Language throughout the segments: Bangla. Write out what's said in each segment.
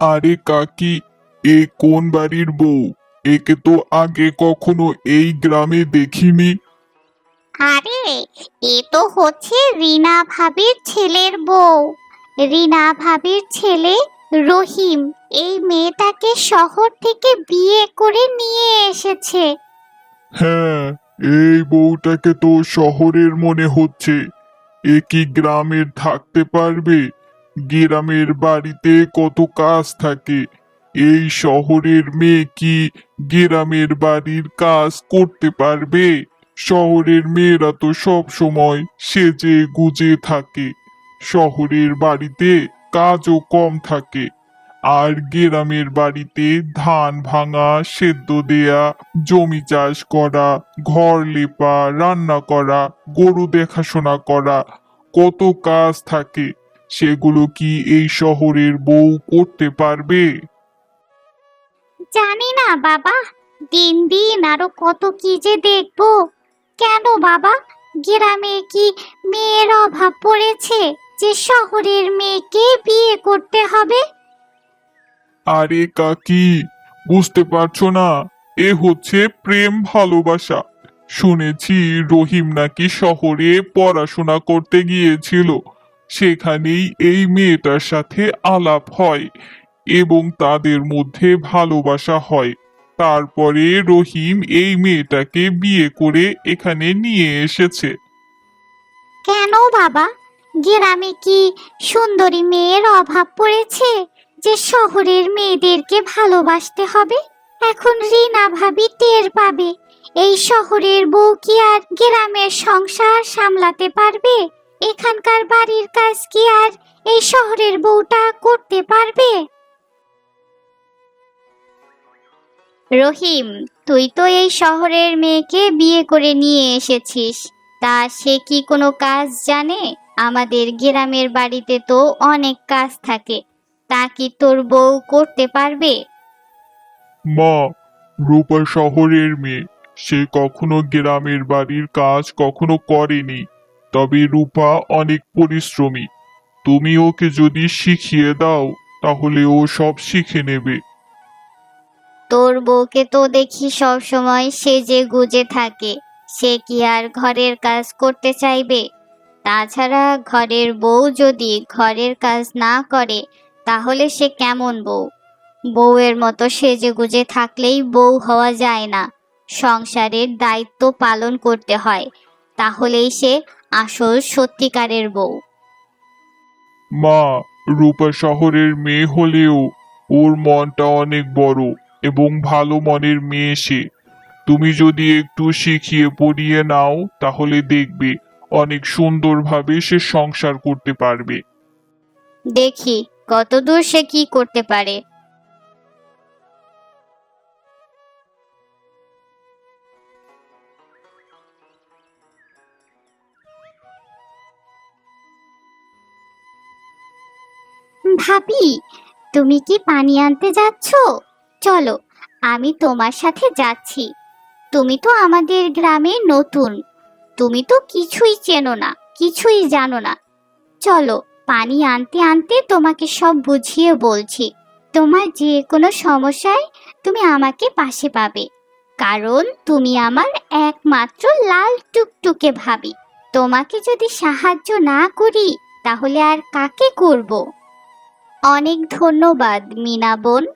আরে কাকি এ কোন বাড়ির বউ? একে তো আগে কখনো এই গ্রামে দেখিনি। আরে এ তো হচ্ছে রিনা ভাবির ছেলের বউ। রিনা ভাবির ছেলে রহিম এই মেয়েটাকে শহর থেকে বিয়ে করে নিয়ে এসেছে। হ্যাঁ এই বউটাকে তো শহরের মনে হচ্ছে। এ কি গ্রামের থাকতে পারবে? গ্রামের বাড়িতে কত কাজ থাকে। এই শহরের মেয়ে কি গ্রামের বাড়ির কাজ করতে পারবে? শহরের মেয়েরা তো সব সময় সেজে গুজে থাকে। শহরের বাড়িতে কাজও কম থাকে। আর গ্রামের বাড়িতে ধান ভাঙা, সেদ্ধ দেয়া, জমি চাষ করা, ঘর লেপা, রান্না করা, গরু দেখাশোনা করা কত কাজ থাকে। সেগুলো কি এই শহরের বউ করতে পারবে? জানি না বাবা। দিন দিন আরও কত কি যে দেখব। কেন বাবা? গ্রামে কি মেয়ের অভাব পড়েছে যে শহরের মেয়েকে বিয়ে করতে হবে? আরে কাকি বুঝতে পারছ না এ হচ্ছে প্রেম ভালোবাসা। শুনেছি রহিম নাকি শহরে পড়াশোনা করতে গিয়েছিল। সেখানেই এই মেয়েটার সাথে আলাপ হয় এবং তাদের মধ্যে ভালোবাসা হয়। তারপরে রহিম এই মেয়েটাকে বিয়ে করে এখানে নিয়ে এসেছে। কেন বাবা? গ্রামে কি সুন্দরী মেয়ের অভাব পড়েছে যে শহরের মেয়েদেরকে ভালোবাসতে হবে? এখন রিনা ভাবি টের পাবে। এই শহরের বউ কি আর গ্রামের সংসার সামলাতে পারবে? এখানকার বাড়ির কাজ কি আর এই শহরের বউটা করতে পারবে? রহিম, তুই তো এই শহরের মেয়েকে বিয়ে করে নিয়ে এসেছিস। তা সে কি কোনো কাজ জানে? আমাদের গ্রামের বাড়িতে তো অনেক কাজ থাকে। তা কি তোর বউ করতে পারবে? মা, রূপা শহরের মেয়ে। সে কখনো গ্রামের বাড়ির কাজ কখনো করেনি। তবে রূপা অনেক পরিশ্রমী। তুমি ওকে যদি শিখিয়ে দাও, তাহলে ও সব শিখে নেবে। তোর বউকে তো দেখি সব সময় সেজে গুজে থাকে। সে কি আর ঘরের কাজ করতে চাইবে? তাছাড়া ঘরের বউ যদি ঘরের কাজ না করে, তাহলে সে কেমন বউ? বউয়ের মতো সেজে গুজে থাকলেই বউ হওয়া যায় না। সংসারের দায়িত্ব পালন করতে হয়। তাহলেই সে আসল সত্যিকারের বউ। মা রূপা শহরের মেয়ে হলেও ওর মনটা অনেক বড় এবং ভালো মনের মেয়ে সে। তুমি যদি একটু শিখিয়ে পড়িয়ে নাও তাহলে দেখবে অনেক সুন্দরভাবে সে সংসার করতে পারবে। দেখি কতদূর সে কি করতে পারে। ভাবি, তুমি কি পানি আনতে যাচ্ছ? চলো, আমি তোমার সাথে যাচ্ছি। তুমি তো আমাদের গ্রামে নতুন। তুমি তো কিছুই চেনো না, কিছুই জানো না। চলো, পানি আনতে আনতে তোমাকে সব বুঝিয়ে বলছি। তোমার যে কোনো সমস্যায় তুমি আমাকে পাশে পাবে। কারণ তুমি আমার একমাত্র লাল টুকটুকে ভাবি। তোমাকে যদি সাহায্য না করি, তাহলে আর কাকে করব? অনেক ধন্যবাদ, মিনা বোন।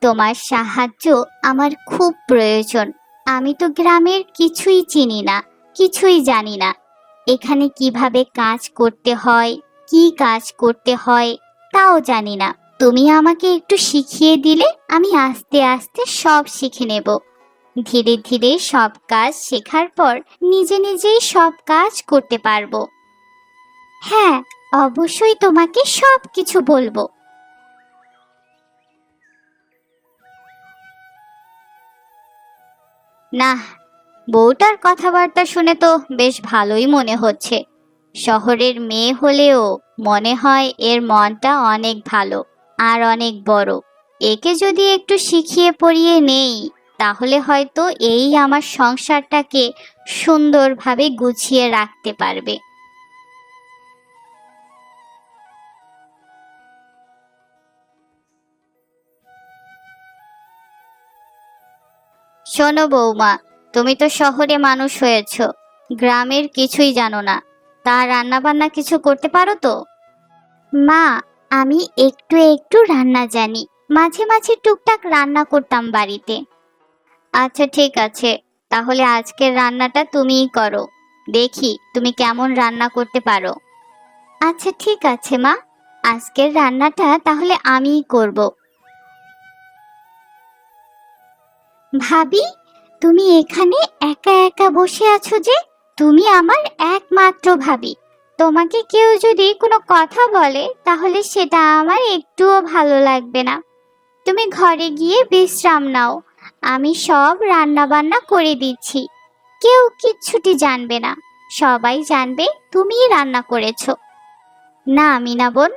তোমার সাহায্য আমার খুব প্রয়োজন। আমি তো গ্রামের কিছুই চিনি না, কিছুই জানি না। এখানে কীভাবে কাজ করতে হয়, কি কাজ করতে হয়, তাও জানি না। তুমি আমাকে একটু শিখিয়ে দিলে, আমি আস্তে আস্তে সব শিখে নেব। ধীরে ধীরে সব কাজ শেখার পর নিজে নিজেই সব কাজ করতে পারব। হ্যাঁ অবশ্যই তোমাকে সব কিছু বলব। না, বউটার কথাবার্তা শুনে তো বেশ ভালোই মনে হচ্ছে। শহরের মেয়ে হলেও মনে হয় এর মনটা অনেক ভালো আর অনেক বড়। একে যদি একটু শিখিয়ে পড়িয়ে নেই, তাহলে হয়তো এই আমার সংসারটাকে সুন্দরভাবে গুছিয়ে রাখতে পারবে। শোনো বৌমা তুমি তো শহরে মানুষ হয়েছ গ্রামের কিছুই জানো না। তা রান্না বান্না কিছু করতে পারো তো? মা আমি একটু একটু রান্না জানি। মাঝে মাঝে টুকটাক রান্না করতাম বাড়িতে। আচ্ছা ঠিক আছে। তাহলে আজকের রান্নাটা তুমিই করো। দেখি তুমি কেমন রান্না করতে পারো। আচ্ছা ঠিক আছে মা। আজকের রান্নাটা তাহলে আমিই করব। ভাবি, তুমি এখানে একা একা বসে আছো যে, তুমি আমার একমাত্র ভাবি। তোমাকে কেউ যদি কোনো কথা বলে, তাহলে সেটা আমার একটুও ভালো লাগবে না। তুমি ঘরে গিয়ে বিশ্রাম নাও। আমি সব রান্না বান্না করে দিচ্ছি। কেউ কিচ্ছুটি জানবে না। সবাই জানবে তুমিই রান্না করেছ। না, মিনা বোন,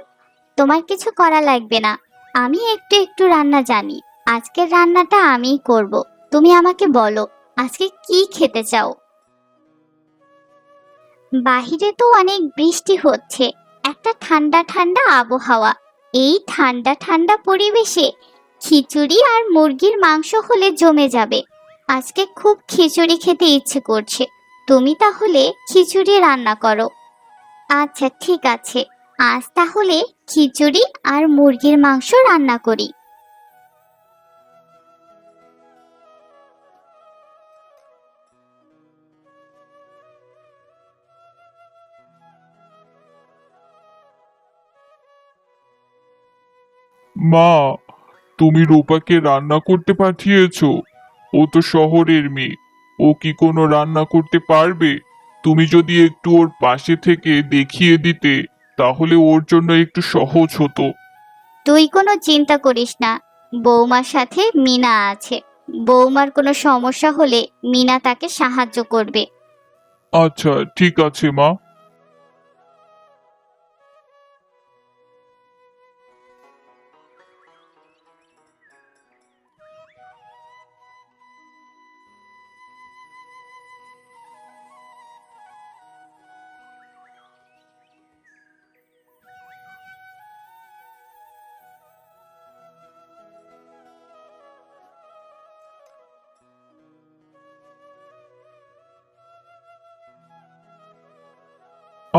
তোমার কিছু করা লাগবে না। আমি একটু একটু রান্না জানি। আজকের রান্নাটা আমিই করব। তুমি আমাকে বলো, আজকে কি খেতে চাও? বাহিরে তো অনেক বৃষ্টি হচ্ছে, একটা ঠান্ডা ঠান্ডা আবহাওয়া। এই ঠান্ডা ঠান্ডা পরিবেশে খিচুড়ি আর মুরগির মাংস হলে জমে যাবে। আজকে খুব খিচুড়ি খেতে ইচ্ছে করছে। তুমি তাহলে খিচুড়ি রান্না করো। আচ্ছা ঠিক আছে। আজ তাহলে খিচুড়ি আর মুরগির মাংস রান্না করি। মা তুমি রূপাকে রান্না করতে পাঠিয়েছো। ও তো শহরের মেয়ে। ও কি কোনো রান্না করতে পারবে? তুমি যদি একটু ওর পাশে থেকে দেখিয়ে দিতে তাহলে ওর জন্য একটু সহজ হতো। তুই কোনো চিন্তা করিস না। বৌমার সাথে মিনা আছে। বৌমার কোনো সমস্যা হলে মিনা তাকে সাহায্য করবে। আচ্ছা ঠিক আছে মা।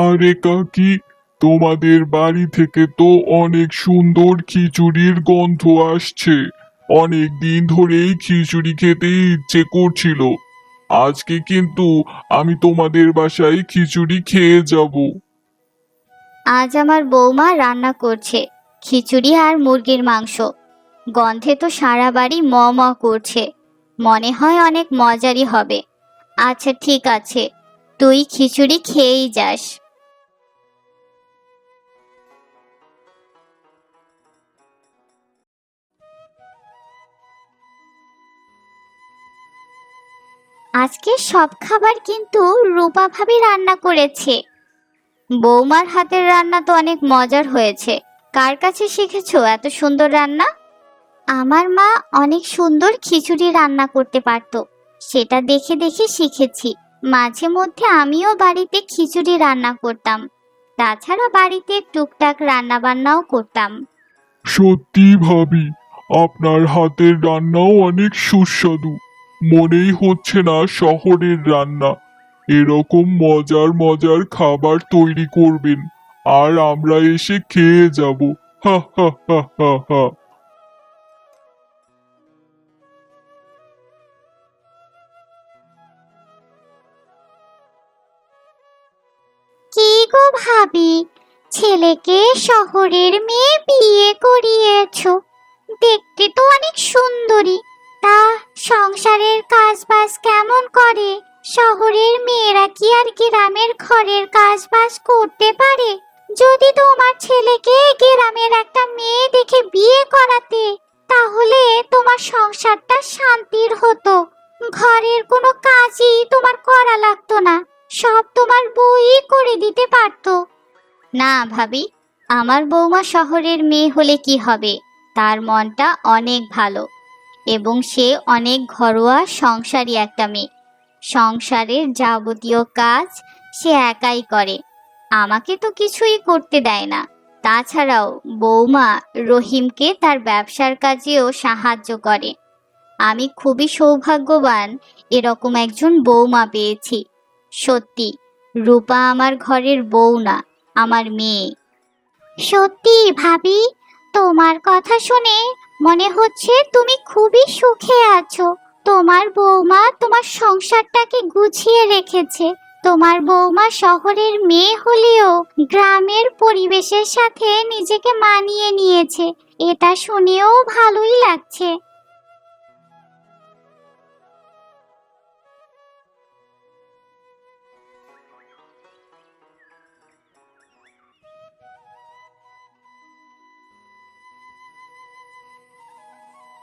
আরে কাকি, তোমাদের বাড়ি থেকে তো অনেক সুন্দর খিচুড়ির গন্ধ আসছে। অনেক দিন ধরেই খিচুড়ি খেতে ইচ্ছে করছিল। আজকে কিন্তু আমি তোমাদের বাসায় খিচুড়ি খেয়ে যাব। আজ আমার বৌমা রান্না করছে, খিচুড়ি আর মুরগির মাংস। গন্ধে তো সারা বাড়ি ম ম করছে। মনে হয় অনেক মজারই হবে। আচ্ছা ঠিক আছে। তুই খিচুড়ি খেয়েই যাস। আজকে সব খাবার কিন্তু রূপা ভাবি রান্না করেছে। বৌমার হাতের রান্না তো অনেক মজার হয়েছে। কার কাছে শিখেছো এত সুন্দর রান্না? আমার মা অনেক সুন্দর খিচুড়ি রান্না করতে পারতো। সেটা দেখে দেখে শিখেছি। মাঝে মধ্যে আমিও বাড়িতে খিচুড়ি রান্না করতাম। তাছাড়া বাড়িতে টুকটাক রান্না বান্নাও করতাম। সত্যি ভাবি, আপনার হাতের রান্নাও অনেক সুস্বাদু। মনেই হচ্ছে না শহরের রান্না। এরকম মজার মজার খাবার তৈরি করবেন, আর আমরা এসে খেয়ে যাব। হা হা কি গো ভাবি, ছেলেকে শহরের মেয়ে বিয়ে করিয়েছো। দেখতে তো অনেক সুন্দরী। তা সংসারের কাজবাজ কেমন করে? শহরের মেয়েরা কি আর গ্রামের ঘরের কাজ কাজবাজ করতে পারে? যদি তোমার ছেলেকে গ্রামের একটা মেয়ে দেখে বিয়ে করাতে, তাহলে তোমার সংসারটা শান্তির হতো। ঘরের কোনো কাজই তোমার করা লাগতো না, সব তোমার বই করে দিতে পারতো। না ভাবি, আমার বৌমা শহরের মেয়ে হলে কি হবে? তার মনটা অনেক ভালো। এবং সে অনেক ঘরোয়া সংসারী একটা মেয়ে। সংসারের যাবতীয় কাজ সে একাই করে। আমাকে তো কিছুই করতে দেয় না। তাছাড়াও বৌমা রহিমকে তার ব্যবসার কাজেও সাহায্য করে। আমি খুবই সৌভাগ্যবান এরকম একজন বৌমা পেয়েছি। সত্যি, রূপা আমার ঘরের বউ না, আমার মেয়ে। সত্যি ভাবি, তোমার কথা শুনে মনে হচ্ছে তুমি খুবই সুখে আছো। তোমার বৌমা তোমার সংসারটাকে গুছিয়ে রেখেছে। তোমার বৌমা শহরের মেয়ে হলেও গ্রামের পরিবেশের সাথে নিজেকে মানিয়ে নিয়েছে। এটা শুনেও ভালোই লাগছে।